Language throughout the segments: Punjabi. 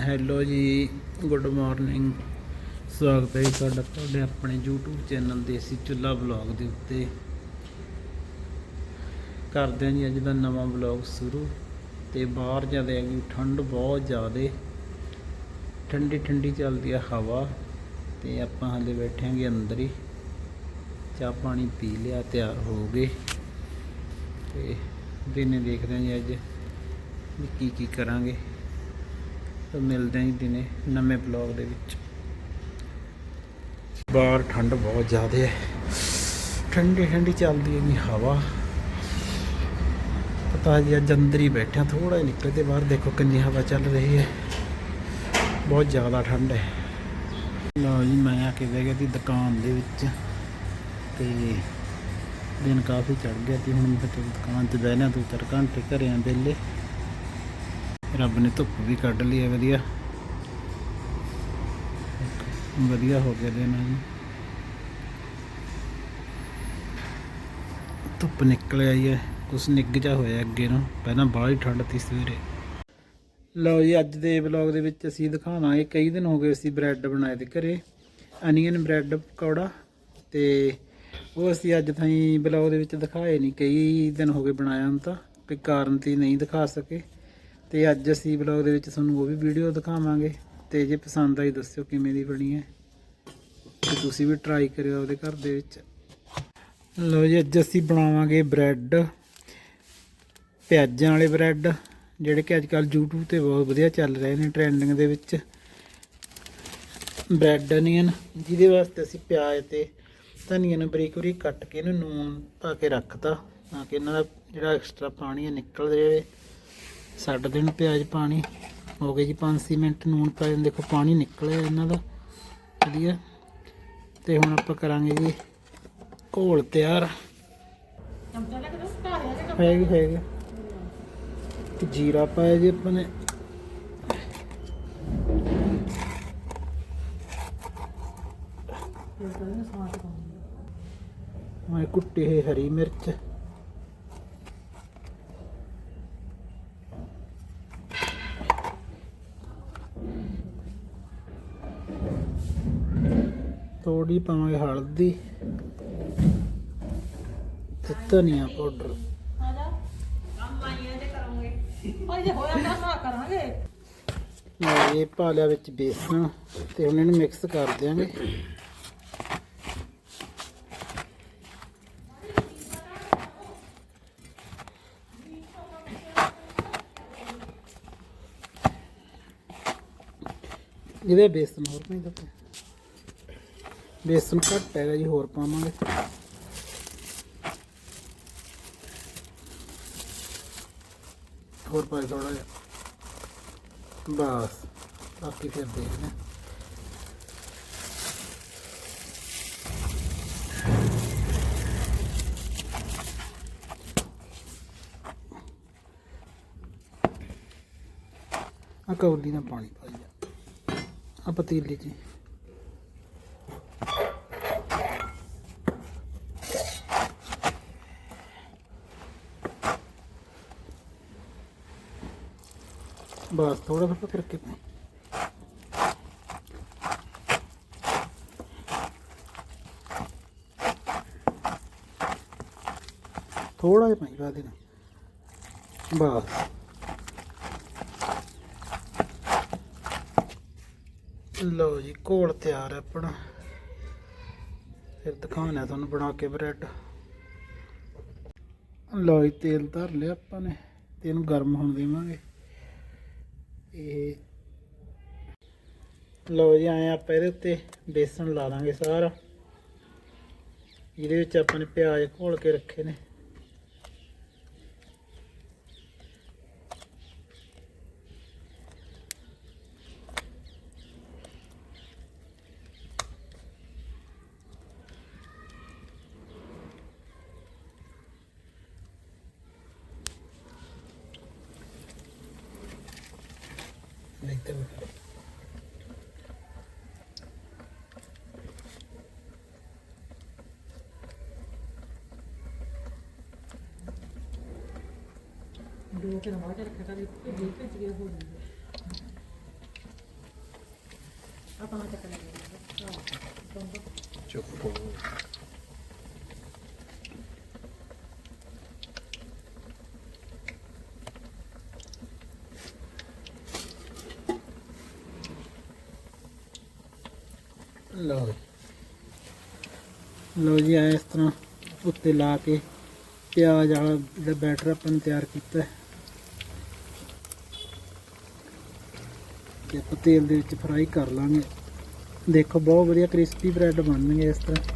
ਹੈਲੋ ਜੀ, ਗੁੱਡ ਮਾਰਨਿੰਗ। ਸਵਾਗਤ ਹੈ ਜੀ ਤੁਹਾਡਾ, ਤੁਹਾਡੇ ਆਪਣੇ YouTube ਚੈਨਲ ਦੇਸੀ ਚੁੱਲਾ ਬਲੌਗ ਦੇ ਉੱਤੇ। ਕਰਦੇ ਹਾਂ ਜੀ ਅੱਜ ਦਾ ਨਵਾਂ ਬਲੌਗ ਸ਼ੁਰੂ। ਤੇ ਬਾਹਰ ਜਦ ਹੈਗੀ, ਠੰਡ ਬਹੁਤ ਜ਼ਿਆਦੇ। ਠੰਡੀ ਠੰਡੀ ਚੱਲਦੀ ਆ ਹਵਾ। ਤੇ ਆਪਾਂ ਹਾਲੇ ਬੈਠਾਂਗੇ ਅੰਦਰ ਹੀ। ਚਾਹ ਪਾਣੀ ਪੀ ਲਿਆ, ਤਿਆਰ ਹੋ ਗਏ। ਤੇ ਦਿਨੇ ਦੇਖਦੇ ਹਾਂ ਜੀ ਅੱਜ ਵੀ ਕੀ ਕੀ ਕਰਾਂਗੇ। ਤਾਂ ਮਿਲਦੇ ਹਾਂ ਦਿਨੇ ਨਵੇਂ ਬਲੌਗ ਦੇ ਵਿੱਚ। ਬਾਹਰ ਠੰਡ ਬਹੁਤ ਜ਼ਿਆਦਾ ਹੈ। ਠੰਡੀ ਠੰਡੀ ਚੱਲਦੀ ਹੈ ਹਵਾ। ਪਤਾ ਜੀ ਅੱਜ ਅੰਦਰ ਹੀ ਬੈਠਿਆ ਥੋੜਾ ਜਿਹਾ ਨਿਕਲੇ ਤੇ ਬਾਹਰ ਦੇਖੋ ਕਿੰਨੀ ਹਵਾ ਚੱਲ ਰਹੀ ਹੈ। ਬਹੁਤ ਜ਼ਿਆਦਾ ਠੰਡ ਹੈ। ਲਓ ਜੀ ਮੈਂ ਆ ਕੇ ਬਹਿ ਗਿਆ ਸੀ ਦੁਕਾਨ ਦੇ ਵਿੱਚ ਤੇ ਦਿਨ ਕਾਫੀ ਚੜ ਗਿਆ ਤੇ ਹੁਣ ਮੈਂ ਕਿਹਾ ਦੁਕਾਨ ਤੇ ਬਹਿਣਾ ਦੋ ਚਾਰ ਘੰਟੇ ਘਰੇ ਆਂ ਵਿਹਲੇ। ਰੱਬ ਨੇ ਧੁੱਪ ਵੀ ਕੱਢ ਲਈ ਹੈ, ਵਧੀਆ। ਵਧੀਆ ਹੋ ਗਿਆ ਦਿਨ ਜੀ ਧੁੱਪ ਨਿਕਲ ਆਈ ਹੈ, ਕੁਛ ਨਿੱਘ ਜਾ ਹੋਇਆ ਅੱਗੇ ਨੂੰ ਪਹਿਲਾਂ ਬਾਹਲੀ ਠੰਡ ਸੀ ਸਵੇਰੇ। ਲਓ ਜੀ, ਅੱਜ ਦੇ ਵਲੌਗ ਦੇ ਵਿੱਚ ਅਸੀਂ ਦਿਖਾਵਾਂਗੇ, ਕਈ ਦਿਨ ਹੋ ਗਏ ਅਸੀਂ ਬ੍ਰੈਡ ਬਣਾਏ ਤੇ ਘਰੇ। ਅਨੀਅਨ ਬ੍ਰੈਡ ਪਕੌੜਾ ਤੇ ਉਹ ਅਸੀਂ ਅੱਜ ਤਾਈਂ ਵਲੌਗ ਦੇ ਵਿੱਚ ਦਿਖਾਏ ਨਹੀਂ ਕਈ ਦਿਨ ਹੋ ਗਏ ਬਣਾਇਆ ਹੁਣ ਤਾਂ, ਕੋਈ ਕਾਰਨ ਤੇ ਨਹੀਂ ਦਿਖਾ ਸਕੇ। ਤੇ ਅੱਜ ਅਸੀਂ ਵਲੌਗ ਦੇ ਵਿੱਚ ਤੁਹਾਨੂੰ ਉਹ ਵੀ ਵੀਡੀਓ ਦਿਖਾਵਾਂਗੇ ਤੇ ਜੇ ਪਸੰਦ ਆਈ ਦੱਸਿਓ ਕਿਵੇਂ ਦੀ ਬਣੀ ਹੈ। ਤੇ ਤੁਸੀਂ ਵੀ ਟਰਾਈ ਕਰਿਓ ਉਹਦੇ ਘਰ ਦੇ ਵਿੱਚ। ਲਓ ਜੀ, ਅੱਜ ਅਸੀਂ ਬਣਾਵਾਂਗੇ ਬ੍ਰੈਡ ਪਿਆਜ਼ਾਂ ਵਾਲੇ ਬ੍ਰੈਡ ਜਿਹੜੇ ਕਿ ਅੱਜ ਕੱਲ YouTube ਤੇ ਬਹੁਤ ਵਧੀਆ ਚੱਲ ਰਹੇ ਨੇ ਟ੍ਰੈਂਡਿੰਗ ਦੇ ਵਿੱਚ। ਬ੍ਰੈਡ ਅਨੀਅਨ ਜਿਹਦੇ ਵਾਸਤੇ ਅਸੀਂ ਪਿਆਜ਼ ਤੇ ਧਨੀਆ ਨੂੰ ਬਰੀਕ ਬਰੀਕ ਕੱਟ ਕੇ ਇਹਨੂੰ ਨੂਨ ਪਾ ਕੇ ਰੱਖਤਾ, ਤਾਂ ਕਿ ਇਹਨਾਂ ਦਾ ਜਿਹੜਾ ਐਕਸਟਰਾ ਪਾਣੀ ਹੈ ਨਿਕਲ ਜਾਵੇ ਛੱਡ ਦੇਣ ਪਿਆਜ਼ ਪਾਣੀ, ਹੋ ਗਏ ਜੀ 5-6 ਮਿੰਟ ਨੂਨ ਪਾ ਦੇਣ ਦੇਖੋ ਪਾਣੀ ਨਿਕਲਿਆ ਇਹਨਾਂ ਦਾ। ਵਧੀਆ। ਤੇ ਹੁਣ ਆਪਾਂ ਕਰਾਂਗੇ ਜੀ ਘੋਲ ਤਿਆਰ। ਹੈਗੇ ਹੈਗੇ। ਤੇ ਜੀਰਾ ਪਾਇਆ ਜੀ ਆਪਾਂ ਨੇ। ਮੈਂ ਕੁੱਟੀ ਹੋਈ ਹਰੀ ਮਿਰਚ। ਥੋੜੀ ਪਾਵਾਂਗੇ ਹਲਦੀ ਤੇ ਧਨੀਆ ਪਾਊਡਰ। ਅਜੇ ਇਹ ਪਾ ਲਿਆ ਵਿੱਚ ਬੇਸਣ ਤੇ ਹੁਣ ਇਹਨੂੰ ਮਿਕਸ ਕਰ ਦਿਆਂਗੇ। ਇਹਦੇ ਬੇਸਣ ਹੋਰ ਨਹੀਂ ਦੱਸਿਆ ਬੇਸਨ ਘੱਟ ਹੈਗਾ ਜੀ, ਹੋਰ ਪਾਵਾਂਗੇ। ਹੋਰ ਪਾ ਥੋੜਾ ਜਿਹਾ। ਬਸ, ਬਾਕੀ ਫਿਰ ਦੇਖਦੇ ਹਾਂ। ਆ ਕੌਲੀ ਨਾਲ ਪਾਣੀ ਪਾਈ ਲਿਆ ਆ ਪਤੀਲੇ 'ਚ ਬਸ ਥੋੜਾ ਥੋੜਾ ਕਰਕੇ। ਪਾਈ ਥੋੜਾ ਜਿਹਾ ਪਾਈ ਪਾ ਦੇਣਾ। ਬਸ। ਲਓ ਜੀ, ਘੋਲ ਤਿਆਰ ਹੈ ਆਪਣਾ। ਫਿਰ ਦਿਖਾਉਣਾ ਤੁਹਾਨੂੰ ਬਣਾ ਕੇ ਬ੍ਰੈਡ। ਲਓ ਜੀ, ਤੇਲ ਧਰ ਲਿਆ ਆਪਾਂ ਨੇ ਤੇ ਇਹਨੂੰ ਗਰਮ ਹੋਣ ਦੇਵਾਂਗੇ। ਇਹ ਲਓ ਜੀ, ਆਏ ਆਪਾਂ ਇਹਦੇ ਉੱਤੇ ਬੇਸਣ ਲਾ ਦਾਂਗੇ ਸਾਰਾ। ਇਹਦੇ ਵਿੱਚ ਆਪਾਂ ਨੇ ਪਿਆਜ਼ ਘੋਲ ਕੇ ਰੱਖੇ ਨੇ। ਦੇਖਦੇ ਹਾਂ ਦੋ ਕਿ ਨਵਾਂ ਰੱਖਿਆ ਕਰ ਇੱਕ ਦੇ ਭੇਜ ਗਿਆ ਹੋ ਜਾਂਦਾ ਆਪਣਾ ਚੱਕ ਲੈ ਚੁੱਪ ਹੋ ਲਓ। ਲਓ ਜੀ ਐ ਇਸ ਤਰ੍ਹਾਂ ਉੱਤੇ ਲਾ ਕੇ ਪਿਆਜ਼ ਵਾਲਾ ਜਿਹੜਾ ਬੈਟਰ ਆਪਾਂ ਨੇ ਤਿਆਰ ਕੀਤਾ ਹੈ। ਤੇ ਆਪਾਂ ਤੇਲ ਦੇ ਵਿੱਚ ਫਰਾਈ ਕਰ ਲਾਂਗੇ। ਦੇਖੋ, ਬਹੁਤ ਵਧੀਆ ਕ੍ਰਿਸਪੀ ਬ੍ਰੈਡ ਬਣਨਗੇ ਇਸ ਤਰ੍ਹਾਂ।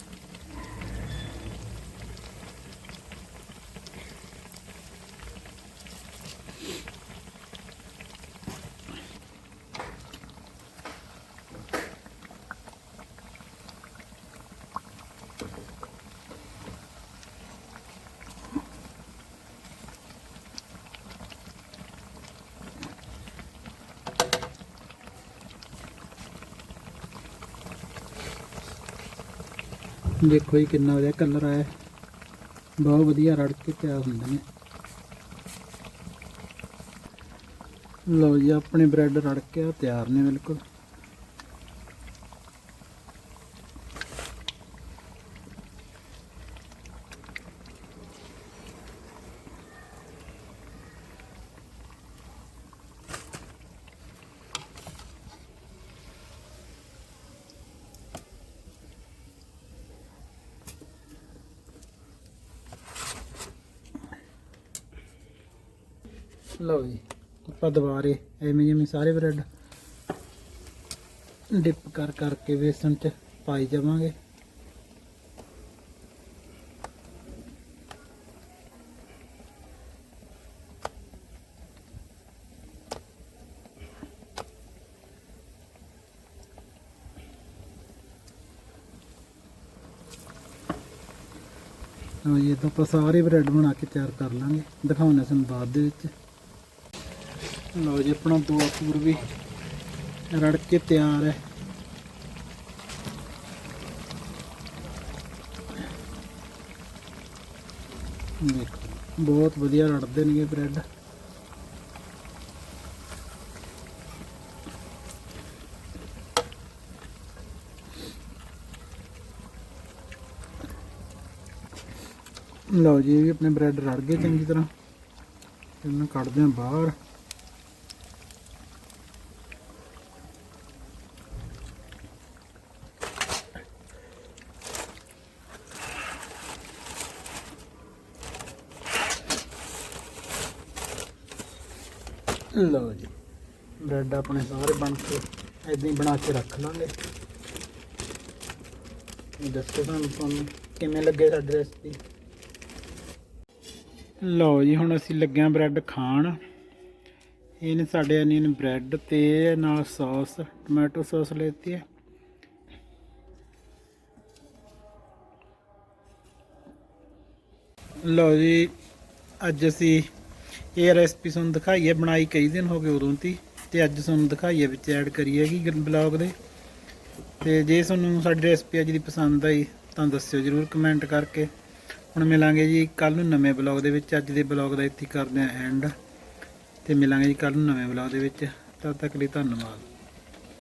ਦੇਖੋ ਜੀ ਕਿੰਨਾ ਵਧੀਆ ਕਲਰ ਆਇਆ। ਬਹੁਤ ਵਧੀਆ ਰੜ ਕੇ ਤਿਆਰ ਹੁੰਦੇ ਨੇ। ਲਓ ਜੀ, ਆਪਣੇ ਬ੍ਰੈਡ ਰੜ ਕੇ ਆ ਤਿਆਰ ਨੇ ਬਿਲਕੁਲ। ਲਓ ਜੀ, ਆਪਾਂ ਦੁਬਾਰੇ ਐਵੇਂ ਜਿਵੇਂ ਸਾਰੇ ਬ੍ਰੈਡ ਡਿਪ ਕਰ ਕਰਕੇ ਵੇਸਣ ਚ ਪਾਈ ਜਾਵਾਂਗੇ। ਲਓ ਜੀ ਇਦਾਂ ਆਪਾਂ ਸਾਰੇ ਬ੍ਰੈਡ ਬਣਾ ਕੇ ਤਿਆਰ ਕਰ ਲਾਂਗੇ। ਦਿਖਾਉਣਾ ਤੁਹਾਨੂੰ ਬਾਅਦ ਦੇ ਵਿੱਚ। ਲਓ ਜੀ, ਆਪਣਾ ਦੋ ਪੂਰ ਵੀ ਰੜ ਕੇ ਤਿਆਰ ਹੈ। ਦੇਖੋ, ਬਹੁਤ ਵਧੀਆ ਰੜਦੇ ਨੇਗੇ ਬ੍ਰੈਡ ਲਓ ਜੀ, ਇਹ ਵੀ ਆਪਣੇ ਬ੍ਰੈਡ ਰੜ ਗਏ ਚੰਗੀ ਤਰ੍ਹਾਂ। ਇਹਨੂੰ ਕੱਢਦੇ ਹਾਂ ਬਾਹਰ। ਲਓ ਜੀ। ਬ੍ਰੈਡ ਆਪਣੇ ਸਾਰੇ ਬਣ ਕੇ ਇਦਾਂ ਹੀ ਬਣਾ ਕੇ ਰੱਖ ਲਾਂਗੇ। ਦੱਸੋ ਤੁਹਾਨੂੰ ਤੁਹਾਨੂੰ ਕਿਵੇਂ ਲੱਗੇ ਸਾਡੀ ਰੈਸਪੀ ਲਓ ਜੀ, ਹੁਣ ਅਸੀਂ ਲੱਗਿਆ ਬ੍ਰੈਡ ਖਾਣ। ਇਹ ਨੇ ਸਾਡੇ ਅਨੀਅਨ ਬ੍ਰੈਡ ਤੇ ਨਾਲ ਸੌਸ ਟੋਮੈਟੋ ਸੌਸ ਲੈਤੀ ਹੈ। ਲਓ ਜੀ, ਅੱਜ ਅਸੀਂ ਇਹ ਰੈਸਪੀ ਤੁਹਾਨੂੰ ਦਿਖਾਈ ਹੈ ਬਣਾਈ ਕਈ ਦਿਨ ਹੋ ਗਏ ਉਦੋਂ ਤੀ ਤੇ ਅੱਜ ਤੁਹਾਨੂੰ ਦਿਖਾਈ ਹੈ ਵਿੱਚ ਐਡ ਕਰੀ ਹੈਗੀ ਬਲੌਗ ਦੇ। ਤੇ ਜੇ ਤੁਹਾਨੂੰ ਸਾਡੀ ਰੈਸਪੀ ਅੱਜ ਦੀ ਪਸੰਦ ਆਈ ਤਾਂ ਦੱਸਿਓ ਜਰੂਰ ਕਮੈਂਟ ਕਰਕੇ। ਹੁਣ ਮਿਲਾਂਗੇ ਜੀ ਕੱਲ ਨੂੰ ਨਵੇਂ ਬਲੌਗ ਦੇ ਵਿੱਚ, ਅੱਜ ਦੇ ਬਲੌਗ ਦਾ ਇੱਥੇ ਹੀ ਕਰਦੇ ਹਾਂ ਐਂਡ ਤੇ ਮਿਲਾਂਗੇ ਜੀ ਕੱਲ ਨੂੰ ਨਵੇਂ ਬਲੌਗ ਦੇ ਵਿੱਚ। ਤਦ ਤੱਕ ਲਈ ਧੰਨਵਾਦ।